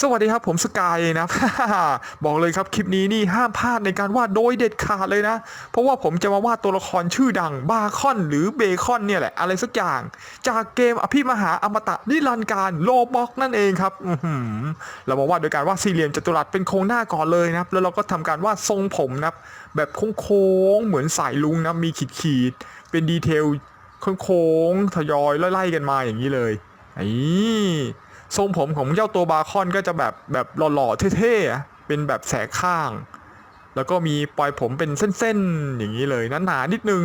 สวัสดีครับผมสกายนะ บอกเลยครับคลิปนี้นี่ห้ามพลาดในการวาดโดยเด็ดขาดเลยนะ เพราะว่าผมจะมาวาดตัวละครชื่อดังบาคอนหรือเบคอนเนี่ยแหละ อะไรสักอย่าง จากเกมอภิมหาอมตะนิรันดร์การโลบ็อกนั่นเองครับเรามาวาดโดยการวาดสี่เหลี่ยมจัตุรัสเป็นโครงหน้าก่อนเลยนะแล้วเราก็ทำการวาดทรงผมนะแบบโค้งๆเหมือนสายลุงนะมีขีดๆเป็นดีเทลโค้งๆทยอยไล่ๆกันมาอย่างนี้เลยไอ้ ทรงผมของเจ้าตัวบาคอนก็จะแบบแบบหล่อๆเท่ๆเป็นแบบแสกข้าง แล้วก็มีปลอยผมเป็นเส้นๆอย่างนี้เลยหนาๆนิดนึง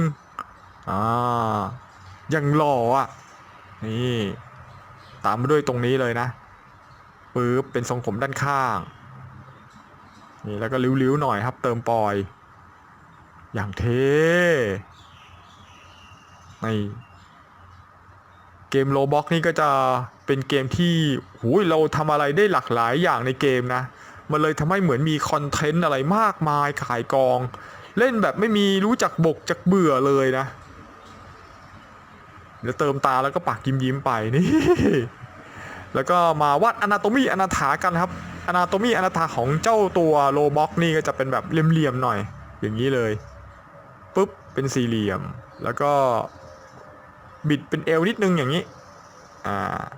อ่ายังหล่ออะนี่ตามมาด้วยตรงนี้เลยนะปึ๊บเป็นทรงผมด้านข้างนี่แล้วก็ริ้วๆหน่อยครับเติมปลอย อย่างเท่นี่ กมโลบ็อกนี่ก็จะเป็นเกมที่หูยเราทำอะไรได้หลากหลายอย่างในเกมนะ มันเลยทำให้เหมือนมีคอนเทนต์อะไรมากมายขายกอง เล่นแบบไม่มีรู้จักบกจักเบื่อเลยนะเดี๋ยวเติมตาแล้วก็ปากยิ้มยิ้มๆไปนี่ แล้วก็มาวาดอนาโตมีอนาถากันครับอนาโตมีอนาถาของเจ้าตัวโลบ็อกนี่ก็จะเป็นแบบเหลี่ยมๆหน่อย อย่างนี้เลยปุ๊บเป็นสี่เหลี่ยม แล้วก็ บิดเป็นเอวนิดนึงอย่างนี้อ่า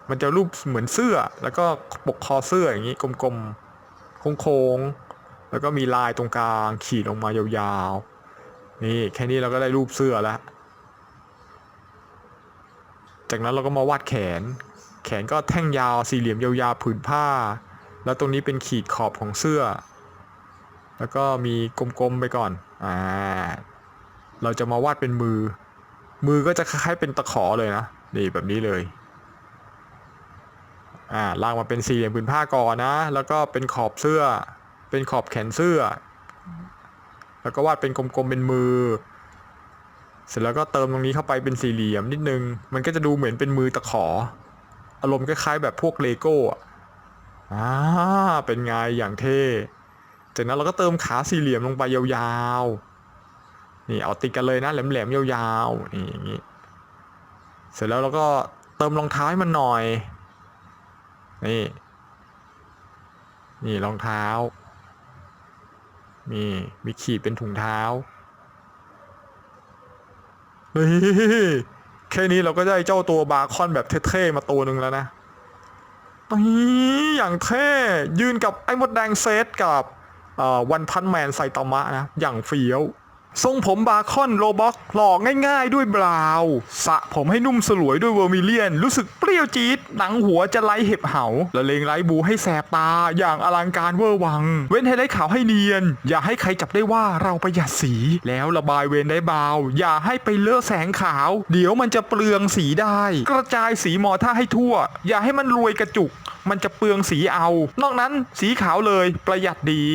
มันจะรูปเหมือนเสื้อ แล้วก็ปกคอเสื้ออย่างนี้กลมๆโค้งๆแล้วก็มีลายตรงกลางขีดลงมายาวๆนี่แค่นี้เราก็ได้รูปเสื้อแล้วจากนั้นเราก็มาวาดแขน แขนก็แท่งยาวสี่เหลี่ยมยาวๆผืนผ้า แล้วตรงนี้เป็นขีดขอบของเสื้อ แล้วก็มีกลมๆไปก่อน อ่า เราจะมาวาดเป็นมือ มือก็จะคล้ายๆเป็นตะขอเลยนะ นี่แบบนี้เลย อ่าลากมาเป็นสี่เหลี่ยมผืนผ้าก่อนนะ แล้วก็เป็นขอบเสื้อ เป็นขอบแขนเสื้อ แล้วก็วาดเป็นกลมๆเป็นมือ เสร็จแล้วก็เติมตรงนี้เข้าไปเป็นสี่เหลี่ยมนิดนึง มันก็จะดูเหมือนเป็นมือตะขอ อารมณ์คล้ายๆแบบพวกเลโก้อ่าเป็นไงอย่างเท่ จากนั้นเราก็เติมขาสี่เหลี่ยมลงไปยาวๆ นี่เอาติดกันเลยนะแหลมๆยาวๆนี่อย่างนี้เสร็จแล้วเราก็เติมรองเท้าให้มันหน่อย นี่ นี่รองเท้านี่มีขีดเป็นถุงเท้านี่แค่นี้เราก็ได้เจ้าตัวบาคอนแบบเท่ๆมาตัวหนึ่งแล้วนะอย่างเท่ยืนกับไอ้มดแดงเซตกับวันพันแมนไซตามะนะ อย่างเฟี้ยว ทรงผมบาคอนโรบ็อกหลอกง่ายๆด้วยบราวสระผมให้นุ่มสลวยด้วยเวอร์มิเลียน รู้สึกเปรี้ยวจี๊ด หนังหัวจะไล่เห็บเหาละเลงไล่บูให้แสบตา อย่างอลังการเวอร์วัง เว้นให้ไล่ขาวให้เนียน อย่าให้ใครจับได้ว่าเราประหยัดสี แล้วระบายเวนได้เบา อย่าให้ไปเลอะแสงขาว เดี๋ยวมันจะเปลืองสีได้ กระจายสีมอท่าให้ทั่ว อย่าให้มันรวยกระจุก มันจะเปลืองสีเอา นอกนั้นสีขาวเลยประหยัดดี